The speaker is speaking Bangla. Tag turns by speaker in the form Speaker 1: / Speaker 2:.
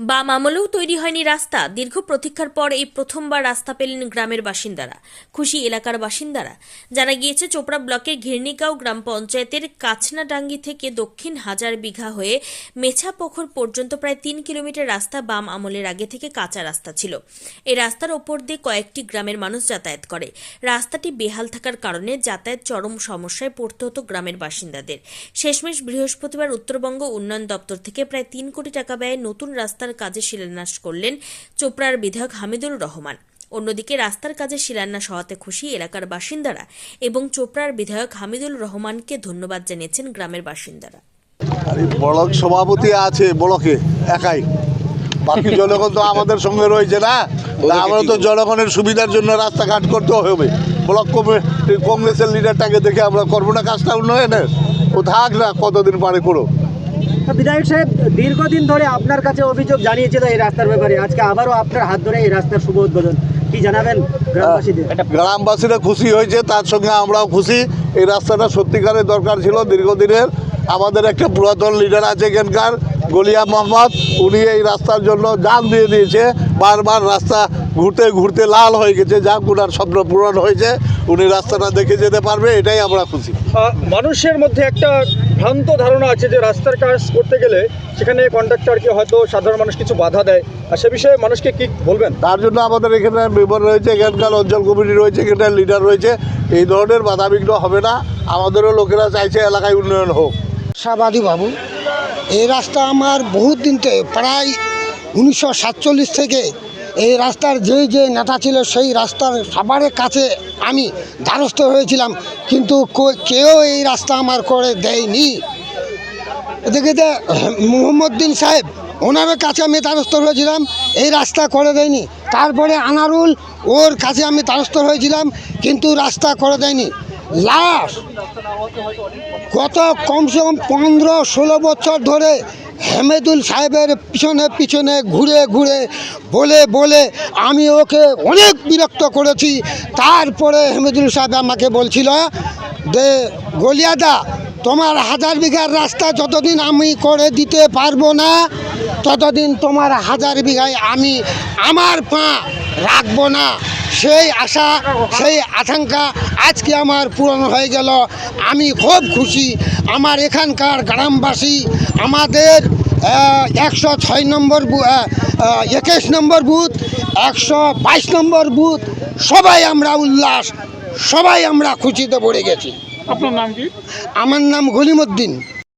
Speaker 1: বাম আমলেও তৈরি হয়নি রাস্তা। দীর্ঘ প্রতীক্ষার পর এই প্রথমবার রাস্তা পেলেন গ্রামের বাসিন্দারা। খুশি এলাকার বাসিন্দারা। জানা গিয়েছে, চোপড়া ব্লকের ঘিরনিগাঁও গ্রাম পঞ্চায়েতের কাছনাডাঙ্গি থেকে দক্ষিণ হাজার বিঘা হয়ে মেছাপোখর পর্যন্ত প্রায় তিন কিলোমিটার রাস্তা বাম আমলের আগে থেকে কাঁচা রাস্তা ছিল। এই রাস্তার ওপর দিয়ে কয়েকটি গ্রামের মানুষ যাতায়াত করে। রাস্তাটি বেহাল থাকার কারণে যাতায়াত চরম সমস্যায় পড়তে হতো গ্রামের বাসিন্দাদের। শেষমেশ বৃহস্পতিবার উত্তরবঙ্গ উন্নয়ন দপ্তর থেকে প্রায় তিন কোটি টাকা ব্যয়ে নতুন রাস্তার কাজে শিলান্যাস করলেন চোপড়ার বিধায়ক হামিদুর রহমান। অন্যদিকে রাস্তার কাজে শিলান্যাস হওয়াতে খুশি এলাকার বাসিন্দারা এবং চোপড়ার বিধায়ক হামিদুল রহমানকে ধন্যবাদ জানিয়েছেন গ্রামের বাসিন্দারা।
Speaker 2: ব্লক সভাপতি আছে ব্লকে একাই। বাকি জনগণ তো আমাদের সঙ্গে রয়েছে না? আমরা তো জনগণের সুবিধার জন্য রাস্তাঘাট করতে হবে। ব্লক কমিটি কংগ্রেসের লিডারটাকে দেখে আমরা করব না কাজটা উন্নয়নের। ও থাক না কতদিন পারে করো
Speaker 3: বিধায়ক সাহেব, দীর্ঘদিন ধরে আপনার কাছে অভিযোগ জানিয়েছিল এই রাস্তার ব্যাপারে। আজকে আবারও আপনার হাত ধরে এই রাস্তার শুভ উদ্বোধন। কি জানাবেন গ্রামবাসীদের?
Speaker 2: গ্রামবাসীরা খুশি হয়েছে, তার সঙ্গে আমরাও খুশি। এই রাস্তাটা সত্যিকারের দরকার ছিল দীর্ঘদিনের। আমাদের একটা পুরাতন লিডার আছে এখানকার, গলিয়া মোহাম্মদ। উনি এই রাস্তার জন্য জান দিয়ে দিয়েছে। বারবার রাস্তা ঘুরতে ঘুরতে লাল হয়ে গেছে যা ওনার স্বপ্ন পূরণ হয়েছে উনি রাস্তাটা দেখে যেতে পারবে এটাই আমরা খুশি।
Speaker 4: মানুষের মধ্যে একটা ভ্রান্ত ধারণা আছে যে রাস্তার কাজ করতে গেলে সেখানে কন্ট্রাক্টরকে হয়তো সাধারণ মানুষ কিছু বাধা দেয়। আর সে বিষয়ে মানুষকে কি বলবেন?
Speaker 2: তার জন্য আমাদের এখানে মেম্বার রয়েছে এখানকার অঞ্চল কমিটি রয়েছে এখানকার লিডার রয়েছে। এই ধরনের বাধাবিঘ্ন হবে না আমাদেরও লোকেরা চাইছে এলাকায় উন্নয়ন হোক।
Speaker 5: আশাবাদী বাবু এই রাস্তা আমার বহুত দিন প্রায় উনিশশো সাতচল্লিশ থেকে এই রাস্তার যে যে নেতা ছিল সেই রাস্তার সবারের কাছে আমি দ্বারস্থ হয়েছিলাম। কিন্তু কেউ এই রাস্তা আমার করে দেয়নি। এদিকে যে মুহম্মদ্দিন সাহেব ওনার কাছে আমি দ্বারস্থ হয়েছিলাম, এই রাস্তা করে দেয়নি। তারপরে আনারুল ওর কাছে আমি দ্বারস্থ হয়েছিলাম, কিন্তু রাস্তা করে দেয়নি। লাস্ট গত কমসে কম পনেরো, ষোলো বছর ধরে হেমেদুল সাহেবের পিছনে পিছনে ঘুরে ঘুরে বলে বলে আমি ওকে অনেক বিরক্ত করেছি। তারপরে হেমেদুল সাহেব আমাকে বলছিল যে গলিয়াদা, তোমার হাজার বিঘার রাস্তা যতদিন আমি করে দিতে পারব না, ততদিন তোমার হাজার বিঘায় আমি আমার পা রাখব না। সেই আশা সেই আকাঙ্ক্ষা আজকে আমার পূরণ হয়ে গেল। আমি খুব খুশি। আমার এখানকার গ্রামবাসী আমাদের একশো ছয় নম্বর একুশ নম্বর বুথ একশো বাইশ নম্বর বুথ সবাই আমরা উল্লাস সবাই আমরা খুশিতে পড়ে গেছি।
Speaker 4: আপনার নাম কি?
Speaker 5: আমার নাম গলিমুদ্দিন।